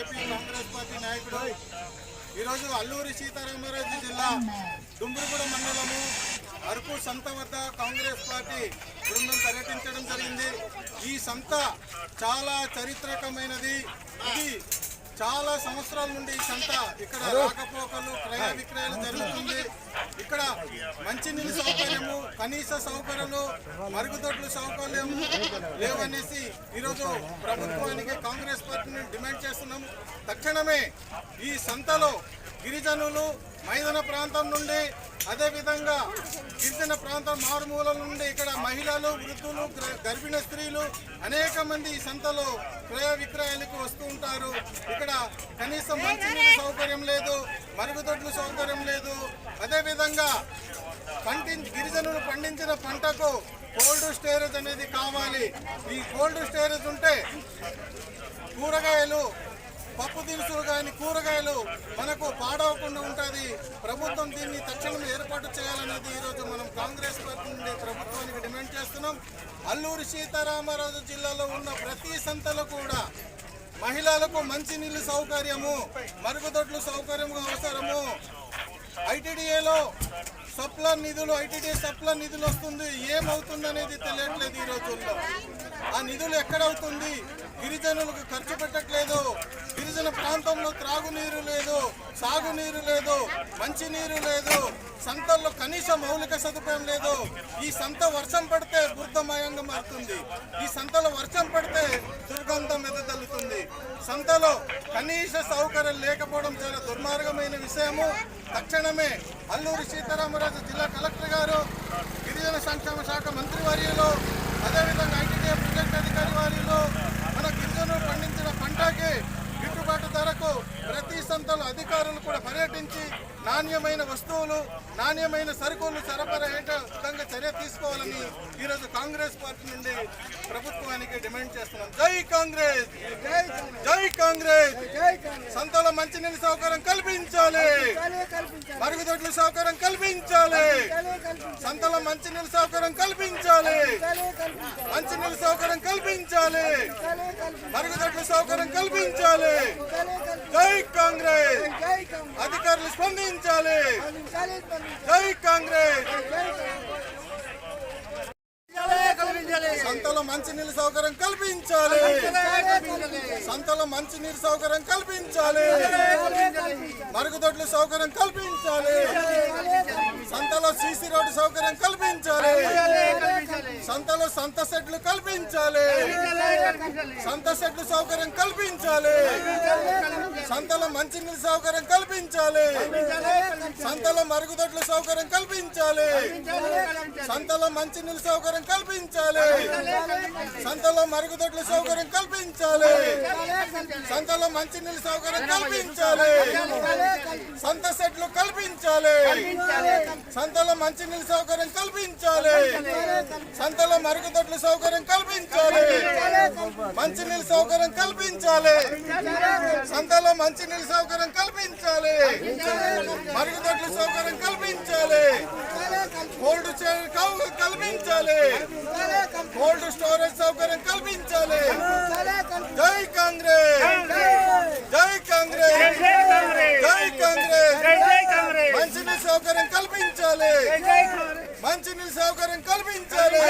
AP Congress party నాయకుడు ఈరోజు అల్లూరి సీతారామరాజు జిల్లా దుమ్మురుగుడ మండలము అరకు సంత వద్ద కాంగ్రెస్ పార్టీ బృందం పర్యటించడం జరిగింది. ఈ సంత చాలా చరిత్రకమైనది. ఇది చాలా సంవత్సరాల నుండి ఈ సంత ఇక్కడ రాకపోకలు క్రయ విక్రయాలు జరుగుతుంది. ఇక్కడ మంచినీళ్ళు సౌకర్యము కనీస సౌకర్యాలు మరుగుదొడ్లు సౌకర్యం లేవనేసి ఈరోజు ప్రభుత్వానికి కాంగ్రెస్ పార్టీని డిమాండ్ చేస్తున్నాము. తక్షణమే ఈ సంతలో గిరిజనులు మైదాన ప్రాంతం నుండి అదేవిధంగా గిరిజన ప్రాంతం మారుమూల నుండి ఇక్కడ మహిళలు వృద్ధులు గర్భిణ స్త్రీలు అనేక మంది ఈ సంతలో క్రయ విక్రయాలకు వస్తూ ఉంటారు. ఇక్కడ కనీసం మంచినీళ్ళ సౌకర్యం లేదు మరుగుదొడ్లు సౌకర్యం లేదు. అదేవిధంగా పండి గిరిజనులు పండించిన పంటకు కోల్డ్ స్టోరేజ్ అనేది కావాలి. ఈ కోల్డ్ స్టోరేజ్ ఉంటే కూరగాయలు పప్పు దినుసులు కానీ కూరగాయలు మనకు పాడవకుండా ఉంటుంది. ప్రభుత్వం దీన్ని తక్షణం ఏర్పాటు చేయాలనేది ఈరోజు మనం కాంగ్రెస్ పార్టీ నుండి ప్రభుత్వానికి డిమాండ్ చేస్తున్నాం. అల్లూరి సీతారామరాజు జిల్లాలో ఉన్న ప్రతి సంతలో కూడా మహిళలకు మంచినీళ్ళు సౌకర్యము మరుగుదొడ్లు సౌకర్యము అవసరము. ఐటీడీఏలో సప్లా నిధులు ఐటీడీ సప్లా నిధులు వస్తుంది. ఏమవుతుంది అనేది తెలియట్లేదు ఈ రోజుల్లో. ఆ నిధులు ఎక్కడవుతుంది? గిరిజనులకు ఖర్చు పెట్టట్లేదు. గిరిజన ప్రాంతంలో త్రాగునీరు లేదు సాగునీరు లేదు మంచినీరు లేదు సంతల్లో కనీస మౌలిక సదుపాయం లేదు. ఈ సంత వర్షం పడితే బుద్ధమయంగా మారుతుంది. ఈ సంతలో వర్షం పడితే దుర్గంధం ఎదతల్లుతుంది సంతలో కనీస సౌకర్యం లేకపోవడం చాలా దుర్మార్గమైన విషయము. తక్షణమే అల్లూరి సీతారామరాజు జిల్లా కలెక్టర్ గారు గిరిజన సంక్షేమ శాఖ మంత్రి వర్యులు అదేవిధంగా ఐటీడీఏ ప్రాజెక్ట్ అధికారి వారిలో మన గిరిజనులు పండించిన పంటకి గిట్టుబాటు ధరకు ప్రతి సంతలో అధికారులు కూడా పర్యటించి నాణ్యమైన వస్తువులు నాణ్యమైన సరుకులు సరఫరా అయ్యే తీసుకోవాలని ఈరోజు కాంగ్రెస్ పార్టీ నుండి ప్రభుత్వానికి డిమాండ్ చేస్తున్నాం. జై కాంగ్రెస్! జై కాంగ్రెస్! సంతలో మంచినీళ్ళ సౌకర్యం కల్పించాలి. మరుగుదొడ్ల సౌకర్యం కల్పించాలి. సంతలో మంచినీళ్ళ సౌకర్యం కల్పించాలి. మంచినీళ్ళ సౌకర్యం కల్పించాలి. మరుగుదొడ్ల సౌకర్యం కల్పించాలి. జై కాంగ్రెస్! అధికారులు స్పందించాలి. జై కాంగ్రెస్! సంతలో మంచినీళ్ళ సౌకర్యం కల్పించాలి. సంతలో మంచినీరు సౌకర్యం కల్పించాలి. మరుగుదొడ్ల సౌకర్యం కల్పించాలి. సంతలో సీసీ రోడ్డు సౌకర్యం కల్పించాలి. సంతలో సంత సెట్లు కల్పించాలి. సంత సెట్లు సౌకర్యం కల్పించాలి. సంతలో మంచినీళ్ళ సౌకర్యం కల్పించాలి. సంతలో మరుగుదొడ్ల సౌకర్యం కల్పించాలి. సంతలో మంచినీళ్ళ సౌకర్యం కల్పించాలి. సంతలో మరుగుదొడ్ల సౌకర్యం కల్పించాలి. సంతలో మంచినీళ్ళ సౌకర్యం కల్పించాలి. సంత సెట్లు కల్పించాలి. సంతలో మంచినీళ్ళ సౌకర్యం కల్పించాలి. సంతలో మరుగుదొడ్ల సౌకర్యం కల్పించాలి. మంచినీళ్ళ సౌకర్యం కల్పించాలి. సంతలో మంచినీళ్ళ సౌకర్యం కల్పించాలి. మరుగుదొడ్ల సౌకర్యం కల్పించాలి. కోల్డ్ చైన్ కల్పించాలి. కోల్డ్ స్టోరేజ్ సౌకర్యం మంచినీటి సౌకర్యం కల్పించాలి. మంచినీ సౌకర్యం కల్పించాలి.